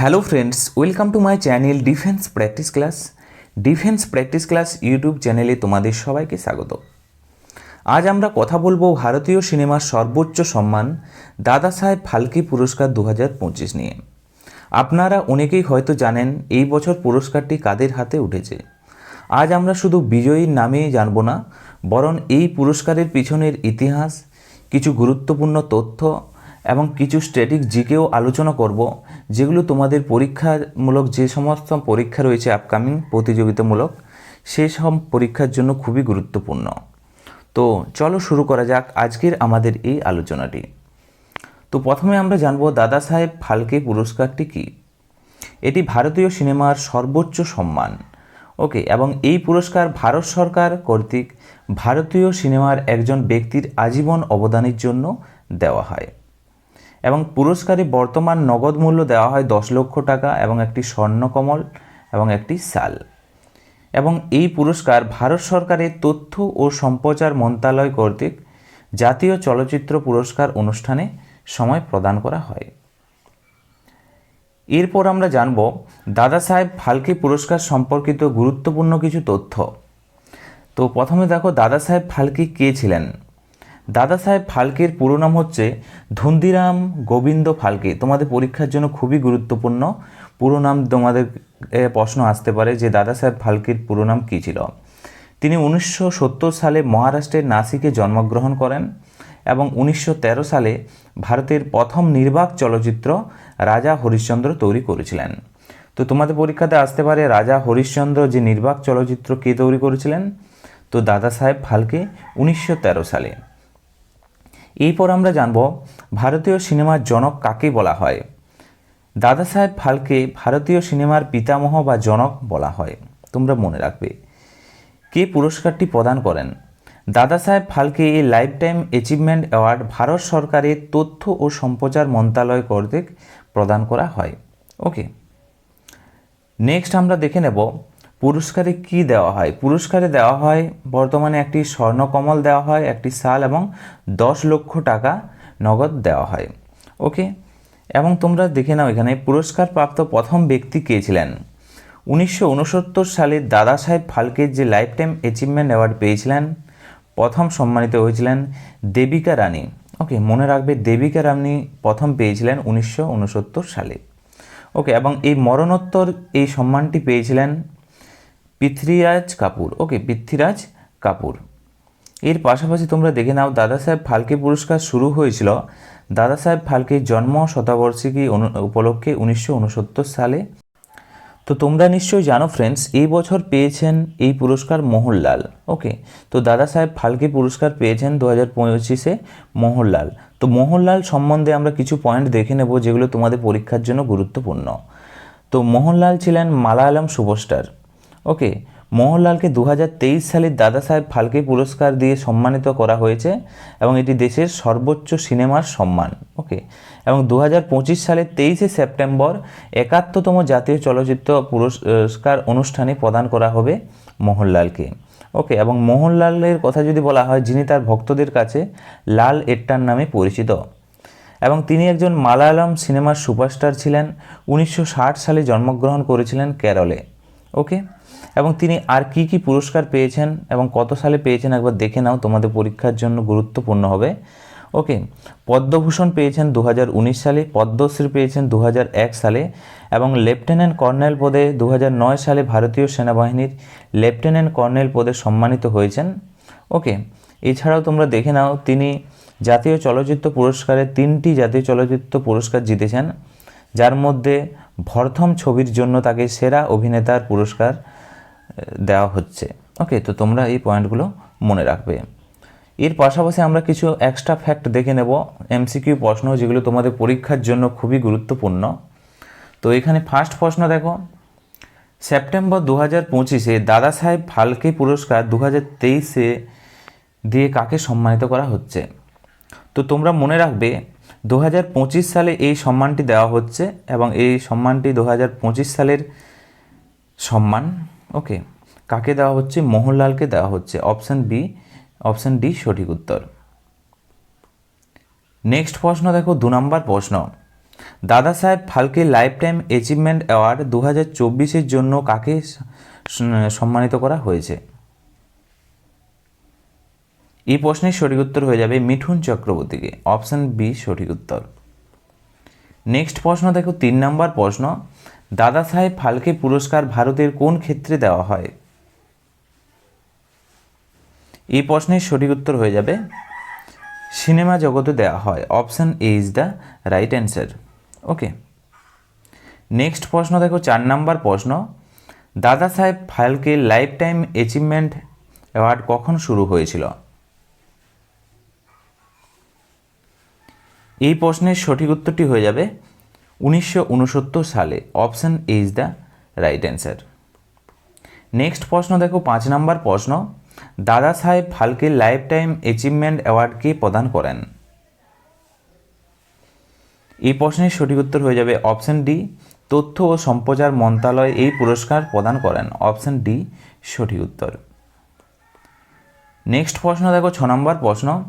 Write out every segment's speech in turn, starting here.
Hello friends welcome to my channel defence practice class defence practice class YouTube চ্যানেলে তোমাদের সবাইকে স্বাগত। আজ আমরা কথা বলব ভারতীয় সিনেমার সর্বোচ্চ সম্মান দাদা সাহেব ফালকে পুরস্কার দু পঁচিশ নিয়ে। আপনারা অনেকেই হয়তো জানেন এই বছর পুরস্কারটি কাদের হাতে উঠেছে। আজ আমরা শুধু বিজয়ীর নামেই জানব না, বরং এই পুরস্কারের পিছনের ইতিহাস, কিছু গুরুত্বপূর্ণ তথ্য এবং কিছু স্ট্যাটিক জিকেও আলোচনা করব যেগুলো তোমাদের পরীক্ষামূলক যে সমস্ত পরীক্ষা রয়েছে আপকামিং প্রতিযোগিতামূলক সেই সব পরীক্ষার জন্য খুবই গুরুত্বপূর্ণ। তো চলো শুরু করা যাক আজকের আমাদের এই আলোচনাটি। তো প্রথমে আমরা জানব দাদা সাহেব ফালকে পুরস্কারটি কী? এটি ভারতীয় সিনেমার সর্বোচ্চ সম্মান। ওকে, এবং এই পুরস্কার ভারত সরকার কর্তৃক ভারতীয় সিনেমার একজন ব্যক্তির আজীবন অবদানের জন্য দেওয়া হয়। এবং পুরস্কারে বর্তমান নগদ মূল্য দেওয়া হয় দশ লক্ষ টাকা এবং একটি স্বর্ণকমল এবং একটি সাল এবং এই পুরস্কার ভারত সরকারের তথ্য ও সম্প্রচার মন্ত্রণালয় কর্তৃক জাতীয় চলচ্চিত্র পুরস্কার অনুষ্ঠানে সময় প্রদান করা হয়। এরপর আমরা জানব দাদা সাহেব ফালকে পুরস্কার সম্পর্কিত গুরুত্বপূর্ণ কিছু তথ্য। তো প্রথমে দেখো দাদা সাহেব ফালকে কে ছিলেন? দাদা সাহেব ফালকের পুরো নাম হচ্ছে ধুন্দিরাম গোবিন্দ ফালকে। তোমাদের পরীক্ষার জন্য খুবই গুরুত্বপূর্ণ। পুরো নাম তোমাদের প্রশ্ন আসতে পারে যে দাদা সাহেব ফালকের পুরো নাম কী ছিল? তিনি উনিশশো সত্তর সালে মহারাষ্ট্রের নাসিকে জন্মগ্রহণ করেন এবং উনিশশো তেরো সালে ভারতের প্রথম নির্বাক চলচ্চিত্র রাজা হরিশ্চন্দ্র তৈরি করেছিলেন। তো তোমাদের পরীক্ষাতে আসতে পারে রাজা হরিশ্চন্দ্র যে নির্বাক চলচ্চিত্র কে তৈরি করেছিলেন? তো দাদা সাহেব ফালকে উনিশশো তেরো সালে। এরপর আমরা জানব ভারতীয় সিনেমার জনক কাকে বলা হয়। দাদা সাহেব ফালকে ভারতীয় সিনেমার পিতামহ বা জনক বলা হয়। তোমরা মনে রাখবে। কে পুরস্কারটি প্রদান করেন? দাদা সাহেব ফালকে এই life time achievement award Bharat সরকারের তথ্য ও সম্প্রচার মন্ত্রণালয় কর্তৃক প্রদান করা হয়। ওকে। নেক্সট আমরা দেখে নেব পুরস্কারে কি দেওয়া হয়? পুরস্কারে দেওয়া হয়, বর্তমানে একটি স্বর্ণকমল দেওয়া হয়, একটি সাল এবং দশ লক্ষ টাকা নগদ দেওয়া হয়। ওকে? এবং তোমরা দেখে নাও এখানে পুরস্কার প্রাপ্ত প্রথম ব্যক্তি কে ছিলেন? উনিশশো উনসত্তর সালে দাদা সাহেব ফালকের যে লাইফ টাইম অ্যাচিভমেন্ট অ্যাওয়ার্ড পেয়েছিলেন, প্রথম সম্মানিত হয়েছিলেন দেবিকা রানী। ওকে, মনে রাখবে দেবিকা রানী প্রথম পেয়েছিলেন উনিশশো উনসত্তর সালে। ওকে, এবং এই মরণোত্তর এই সম্মানটি পেয়েছিলেন পৃথ্বীরাজ কাপুর। ওকে, পৃথ্বীরাজ কাপুর। এর পাশাপাশি তোমরা দেখে নাও, দাদা সাহেব ফালকে পুরস্কার শুরু হয়েছিল। দাদা সাহেব ফালকের জন্ম শতবার্ষিকী উপলক্ষে উনিশশো উনসত্তর সালে। তো তোমরা নিশ্চয়ই জানো ফ্রেন্ডস এই বছর পেয়েছেন এই পুরস্কার মোহনলাল। ওকে, তো দাদা সাহেব ফালকে পুরস্কার পেয়েছেন দু হাজার পঁচিশে মোহনলাল। তো মোহনলাল সম্বন্ধে আমরা কিছু পয়েন্ট দেখে নেব যেগুলো তোমাদের পরীক্ষার জন্য গুরুত্বপূর্ণ। তো মোহনলাল ছিলেন মালায়ালাম সুপারস্টার। ওকে মোহনলালকে দু সালের দাদা সাহেব ফালকে পুরস্কার দিয়ে সম্মানিত করা হয়েছে এবং এটি দেশের সর্বোচ্চ সিনেমার সম্মান। ওকে এবং দু সালের তেইশে সেপ্টেম্বর একাত্তরতম জাতীয় চলচ্চিত্র পুরস্কার অনুষ্ঠানে প্রদান করা হবে মোহনলালকে। ওকে এবং মোহনলালের কথা যদি বলা হয়, যিনি তার ভক্তদের কাছে লাল এট্টার নামে পরিচিত। এবং তিনি একজন মালায়ালাম সিনেমার সুপারস্টার ছিলেন, উনিশশো ষাট সালে জন্মগ্রহণ করেছিলেন কেরলে। ওকে এবং তিনি আর কি কি পুরস্কার পেয়েছেন এবং কত সালে পেয়েছেন একবার দেখে নাও, তোমাদের পরীক্ষার জন্য গুরুত্বপূর্ণ হবে। ওকে, পদ্মভূষণ পেয়েছেন দু হাজার উনিশ সালে, পদ্মশ্রী পেয়েছেন দু হাজার এক সালে এবং লেফটেন্যান্ট কর্নেল পদে দু হাজার নয় সালে ভারতীয় সেনাবাহিনীর লেফটেন্যান্ট কর্নেল পদে সম্মানিত হয়েছেন। ওকে, এছাড়াও তোমরা দেখে নাও, তিনি জাতীয় চলচ্চিত্র পুরস্কারে তিনটি জাতীয় চলচ্চিত্র পুরস্কার জিতেছেন, যার মধ্যে ভরথম ছবির জন্য তাকে সেরা অভিনেতার পুরস্কার দেওয়া হচ্ছে। ওকে তো তোমরা এই পয়েন্টগুলো মনে রাখবে। এর পাশাপাশি আমরা কিছু এক্সট্রা ফ্যাক্ট দেখে নেব। এমসিকিউ প্রশ্ন যেগুলো তোমাদের পরীক্ষার জন্য খুবই গুরুত্বপূর্ণ। তো এখানে ফার্স্ট প্রশ্ন দেখো। সেপ্টেম্বর দু হাজার পঁচিশে দাদা সাহেব ফালকে পুরস্কার দু হাজার তেইশে দিয়ে কাকে সম্মানিত করা হচ্ছে? তো তোমরা মনে রাখবে দু হাজার পঁচিশ সালে এই সম্মানটি দেওয়া হচ্ছে এবং এই সম্মানটি দু হাজার পঁচিশ সালের সম্মান। ওকে কাকে দেওয়া হচ্ছে? মোহনলালকে দেওয়া হচ্ছে। অপশান বি অপশান ডি সঠিক উত্তর। নেক্সট প্রশ্ন দেখো, দু নম্বর প্রশ্ন। Dada Saheb Phalke life time achievement award দু হাজার চব্বিশের জন্য কাকে সম্মানিত করা হয়েছে? এই প্রশ্নের সঠিক উত্তর হয়ে যাবে মিঠুন চক্রবর্তীকে। অপশন বি সঠিক উত্তর। নেক্সট প্রশ্ন দেখো, তিন নম্বর প্রশ্ন। দাদা সাহেব ফালকে পুরস্কার ভারতের কোন ক্ষেত্রে দেওয়া হয়? এই প্রশ্নের সঠিক উত্তর হয়ে যাবে। সিনেমা জগতে দেওয়া হয়। Option A is the right answer. Okay. Next প্রশ্ন দেখো, চার নাম্বার প্রশ্ন। Dada Saheb Phalke life time achievement award কখন শুরু হয়েছিল? এই প্রশ্নের সঠিক উত্তরটি হয়ে যাবে। উনিশশো উনসত্তর সালে option is the right answer. Next প্রশ্ন দেখো, পাঁচ নম্বর প্রশ্ন। Dada Saheb Phalke life time achievement award কে প্রদান করেন? এই প্রশ্নের সঠিক উত্তর হয়ে যাবে অপশন ডি, তথ্য ও সম্প্রচার মন্ত্রণালয় এই পুরস্কার প্রদান করেন। অপশন ডি, সঠিক উত্তর। নেক্সট প্রশ্ন দেখো, ছ নম্বর প্রশ্ন।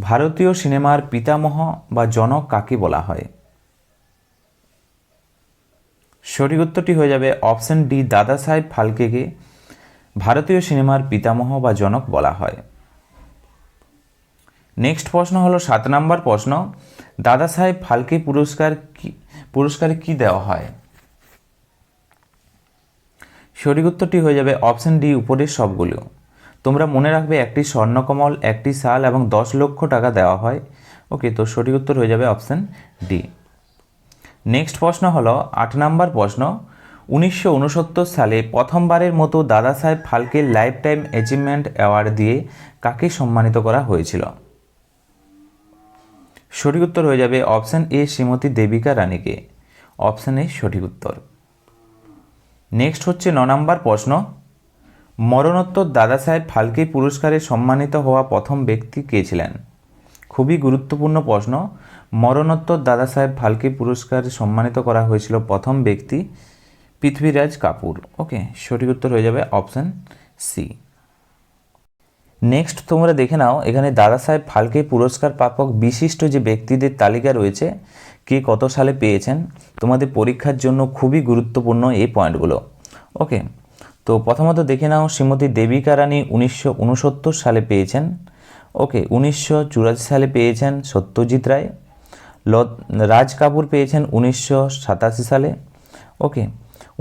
ভারতীয় সিনেমার পিতামহ বা জনক কাকে বলা হয়? সঠিক উত্তরটি হয়ে যাবে অপশন ডি দাদা সাহেব ফালকেকে ভারতীয় সিনেমার পিতামহ বা জনক বলা হয়। নেক্সট প্রশ্ন হলো সাত নম্বর প্রশ্ন দাদা সাহেব ফালকে পুরস্কার কি, পুরস্কারে কি দেওয়া হয়? সঠিক উত্তরটি হয়ে যাবে অপশন ডি উপরের সবগুলো। তোমরা মনে রাখবে একটি স্বর্ণকমল, একটি সাল এবং দশ লক্ষ টাকা দেওয়া হয়। ওকে, তো সঠিক উত্তর হয়ে যাবে অপশন ডি। নেক্সট প্রশ্ন হলো আট নাম্বার প্রশ্ন। উনিশশো উনসত্তর সালে প্রথমবারের মতো Dada Saheb Phalke life time achievement award দিয়ে কাকে সম্মানিত করা হয়েছিল? সঠিক উত্তর হয়ে যাবে অপশান এ শ্রীমতী দেবিকা রানীকে অপশন এ সঠিক উত্তর। নেক্সট হচ্ছে ন নম্বর প্রশ্ন। মরণোত্তর দাদা সাহেব ফালকে পুরস্কারে সম্মানিত হওয়া প্রথম ব্যক্তি কে ছিলেন? খুবই গুরুত্বপূর্ণ প্রশ্ন। মরণোত্তর দাদা সাহেব ফালকে পুরস্কারে সম্মানিত করা হয়েছিল প্রথম ব্যক্তি পৃথ্বীরাজ কাপুর। ওকে, সঠিক উত্তর হয়ে যাবে অপশান সি নেক্সট তোমরা দেখে নাও, এখানে দাদা সাহেব ফালকে পুরস্কার প্রাপক বিশিষ্ট যে ব্যক্তিদের তালিকা রয়েছে, কে কত সালে পেয়েছেন, তোমাদের পরীক্ষার জন্য খুবই গুরুত্বপূর্ণ এই পয়েন্টগুলো। ওকে, তো প্রথমত দেখে নাও, শ্রীমতী দেবিকা রানী উনিশশো উনসত্তর সালে পেয়েছেন ওকে, উনিশশো চুরাশি সালে পেয়েছেন সত্যজিৎ রায়। রাজ কাপুর পেয়েছেন উনিশশো সাতাশি সালে। ওকে,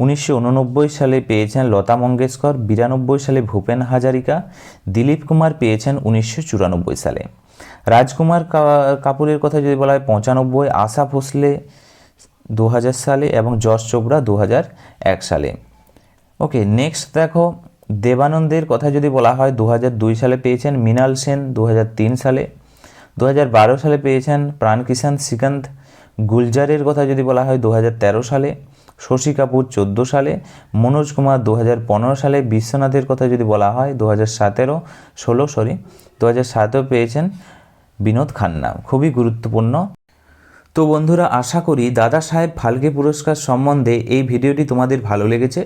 উনিশশো উননব্বই সালে পেয়েছেন লতা মঙ্গেশকর, বিরানব্বই সালে ভূপেন হাজারিকা, দিলীপ কুমার পেয়েছেন উনিশশো চুরানব্বই সালে। রাজকুমার কাপুরের কথা যদি বলা হয়, পঁচানব্বই, আশা ভোসলে দু হাজার সালে এবং যশ চোপড়া দু হাজার এক সালে। ওকে নেক্সট দেখো দেবানন্দের কথা যদি বলা হয় দু সালে পেয়েছেন মৃণাল সেন দু হাজার তিন সালে। দু হাজার বারো সালে পেয়েছেন প্রাণকিষাণ শ্রীকান্ত। গুলজারের কথা যদি বলা হয় দু হাজার তেরো সালে। শশী কাপুর চোদ্দ সালে। মনোজ কুমার দু হাজার পনেরো সালে। বিশ্বনাথের কথা যদি বলা হয় দু হাজার সতেরো, ষোলো সরি দু হাজার সাতেও পেয়েছেন বিনোদ খান্না। খুবই গুরুত্বপূর্ণ। তো বন্ধুরা, আশা করি দাদা সাহেব ফালকে পুরস্কার সম্বন্ধে এই ভিডিওটি তোমাদের ভালো লেগেছে।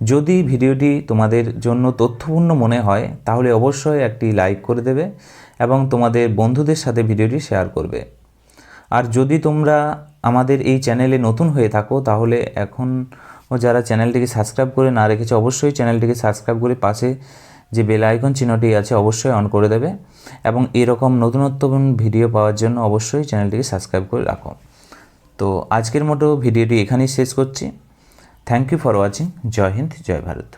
যদি ভিডিওটি তোমাদের জন্য তথ্যপূর্ণ মনে হয়, তাহলে অবশ্যই একটি লাইক করে দেবে এবং তোমাদের বন্ধুদের সাথে ভিডিওটি শেয়ার করবে। আর যদি তোমরা আমাদের এই চ্যানেলে নতুন হয়ে থাকো, তাহলে এখন যারা চ্যানেলটিকে সাবস্ক্রাইব করে না রেখেছে, অবশ্যই চ্যানেলটিকে সাবস্ক্রাইব করে পাশে যে বেল আইকন চিহ্নটি আছে, অবশ্যই অন করে দেবে এবং এরকম নতুনত্ব ভিডিও পাওয়ার জন্য অবশ্যই চ্যানেলটিকে সাবস্ক্রাইব করে রাখো। তো আজকের মতো ভিডিওটি এখানেই শেষ করছি। থ্যাংক ইউ ফর ওয়াচিং জয় হিন্দ জয় ভারত